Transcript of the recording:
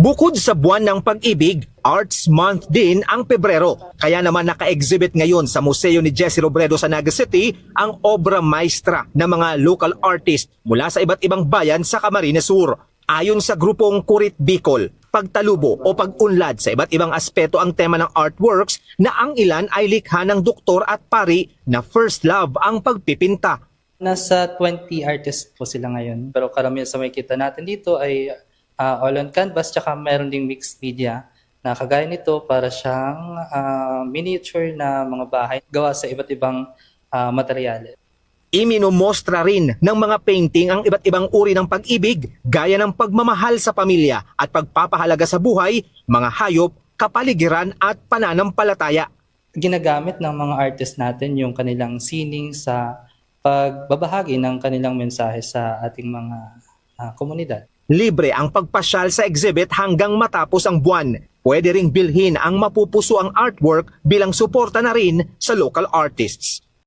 Bukod sa buwan ng pag-ibig, Arts Month din ang Pebrero. Kaya naman naka-exhibit ngayon sa Museo ni Jesse Robredo sa Naga City ang obra maestra ng mga local artist mula sa iba't ibang bayan sa Camarines Sur. Ayon sa grupong Kurit Bicol, pagtalubo o pag-unlad sa iba't ibang aspeto ang tema ng artworks na ang ilan ay likha ng doktor at pari na first love ang pagpipinta. Nasa 20 artists po sila ngayon. Pero karamihan sa makikita natin dito ay ah, all on canvas tsaka meron ding mixed media na kagaya nito para siyang ah, miniature na mga bahay gawa sa iba't ibang ah, materyales. Iminomostra rin ng mga painting ang iba't ibang uri ng pag-ibig gaya ng pagmamahal sa pamilya at pagpapahalaga sa buhay, mga hayop, kapaligiran at pananampalataya. Ginagamit ng mga artist natin yung kanilang sining sa pagbabahagi ng kanilang mensahe sa ating mga ah, komunidad. Libre ang pagpasyal sa exhibit hanggang matapos ang buwan. Pwede ring bilhin ang mapupuso ang artwork bilang suporta na rin sa local artists.